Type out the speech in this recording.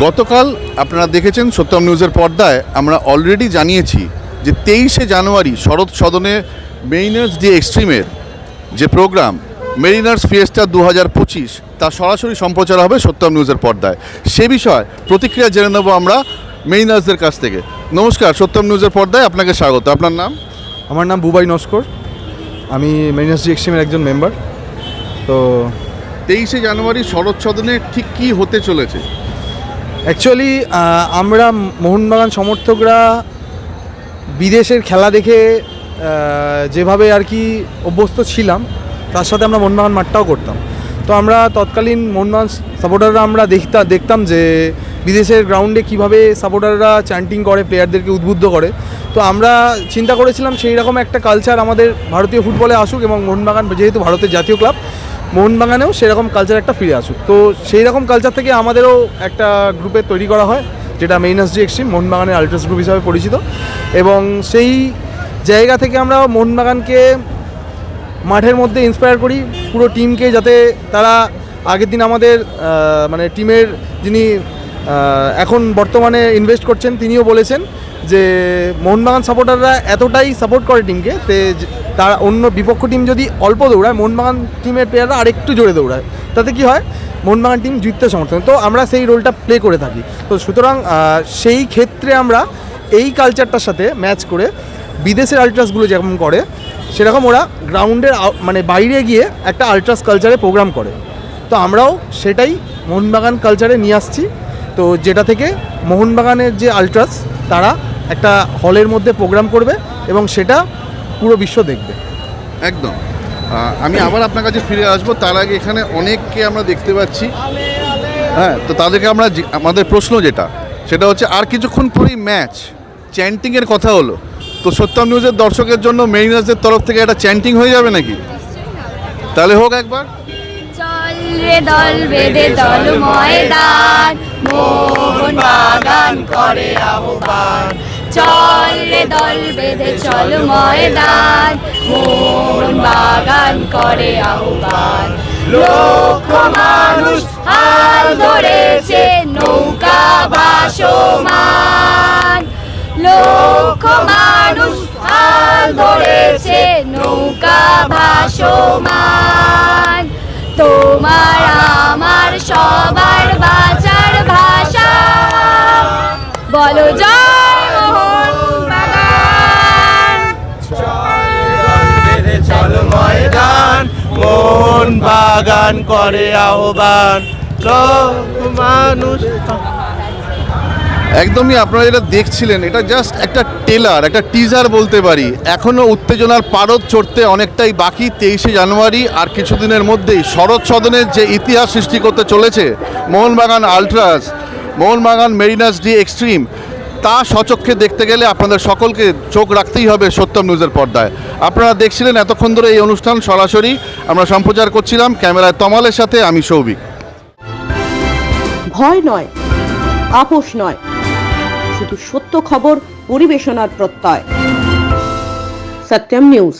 গতকাল আপনারা দেখেছেন সত্যম নিউজের পর্দায় আমরা অলরেডি জানিয়েছি যে তেইশে জানুয়ারি শরৎ সদনে মেইনার্স ডি এক্সট্রিমের যে প্রোগ্রাম মেরিনার্স ফিয়েস্টা দু হাজার পঁচিশ তা সরাসরি সম্প্রচার হবে সত্যম নিউজের পর্দায়। সে বিষয়ে প্রতিক্রিয়া জেনে নেব আমরা মেইনার্সদের কাছ থেকে। নমস্কার সত্যম নিউজের পর্দায় আপনাকে স্বাগত। আপনার নাম? আমার নাম বুবাই নস্কর। আমি মেরিনাস এক্সট্রিমের একজন মেম্বার। তো তেইশে জানুয়ারি শরৎ সদনে ঠিক কী হতে চলেছে? অ্যাকচুয়ালি আমরা মোহনবাগান সমর্থকরা বিদেশের খেলা দেখে যেভাবে আর কি অভ্যস্ত ছিলাম, তার সাথে আমরা মোহনবাগান মাঠটাও করতাম। তো আমরা তৎকালীন মোহনবাগান সাপোর্টাররা আমরা দেখতাম দেখতাম যে বিদেশের গ্রাউন্ডে কীভাবে সাপোর্টাররা চ্যান্টিং করে প্লেয়ারদেরকে উদ্বুদ্ধ করে। তো আমরা চিন্তা করেছিলাম সেই রকম একটা কালচার আমাদের ভারতীয় ফুটবলে আসুক এবং মোহনবাগান যেহেতু ভারতের জাতীয় ক্লাব মোহনবাগানেও সেরকম কালচার একটা ফিরে আসুক। তো সেই রকম কালচার থেকে আমাদেরও একটা গ্রুপে তৈরি করা হয়, যেটা মেইনাস জি এক্সট্রিম মোহনবাগানের আল্ট্রাস গ্রুপ হিসাবে পরিচিত। এবং সেই জায়গা থেকে আমরা মোহনবাগানকে মাঠের মধ্যে ইন্সপায়ার করি, পুরো টিমকে যাতে তারা আগের দিন আমাদের মানে টিমের যিনি এখন বর্তমানে ইনভেস্ট করছেন, তিনিও বলেছেন যে মোহনবাগান সাপোর্টাররা এতটাই সাপোর্ট করে টিমকে তে তার অন্য বিপক্ষ টিম যদি অল্প দৌড়ায় মোহনবাগান টিমের প্লেয়াররা আরেকটু জোরে দৌড়ায়। তাতে কি হয়? মোহনবাগান টিম জিততে সমর্থন তো আমরা সেই রোলটা প্লে করে থাকি। তো সুতরাং সেই ক্ষেত্রে আমরা এই কালচারটার সাথে ম্যাচ করে বিদেশের আল্ট্রাসগুলো যেমন করে, সেরকম ওরা গ্রাউন্ডের মানে বাইরে গিয়ে একটা আল্ট্রাস কালচারে প্রোগ্রাম করে। তো আমরাও সেটাই মোহনবাগান কালচারে নিয়ে আসছি। তো যেটা থেকে মোহনবাগানের যে আল্ট্রাস তারা একটা হলের মধ্যে প্রোগ্রাম করবে এবং সেটা পুরো বিশ্ব দেখবে। একদম। আমি আবার আপনার কাছে ফিরে আসব। তার আগে এখানে অনেককে আমরা দেখতে পাচ্ছি। হ্যাঁ তো তাদেরকে আমরা আমাদের প্রশ্ন যেটা সেটা হচ্ছে আর কিছুক্ষণ পরেই ম্যাচ চ্যান্টিংয়ের কথা হলো। তো সত্যম নিউজের দর্শকের জন্য মেরিনার্সদের তরফ থেকে একটা চ্যান্টিং হয়ে যাবে নাকি? তাহলে হোক একবার। রে দল বেঁধে দল ময়দান, মোহন বাগান করে আহ্বান চল রে দল বেঁধে চল ময়দান, মোহন বাগান করে আহ্বান লক্ষ মানুষ হাল ধরেছে, নৌকা ভাসমান। লক্ষ মানুষ হাল ধরেছে, নৌকা ভাসমান। বলো জয় মোহন বাগান। চল ময়দান। মন বাগান করে আহ্বান লোক মানুষ একদমই আপনারা যেটা দেখছিলেন এটা জাস্ট একটা টেলার একটা টিজার বলতে পারি। এখনও উত্তেজনার পারদ চড়তে অনেকটাই বাকি তেইশে জানুয়ারি আর কিছুদিনের মধ্যেই শরৎ সদনের যে ইতিহাস সৃষ্টি করতে চলেছে Mohun Bagan ultras Mohun Bagan, mariners de extreme. তা সচক্ষে দেখতে গেলে আপনাদের সকলকে চোখ রাখতেই হবে সত্যম নিউজের পর্দায়। আপনারা দেখছিলেন এতক্ষণ ধরে এই অনুষ্ঠান সরাসরি। আমরা সম্প্রচার করছিলাম ক্যামেরায় তমালের সাথে আমি সৌভিক। ভয় নয়, আপোষ নয়, শুধু সত্য খবর, পরিবেশনার প্রত্যয়। সত্যম নিউজ।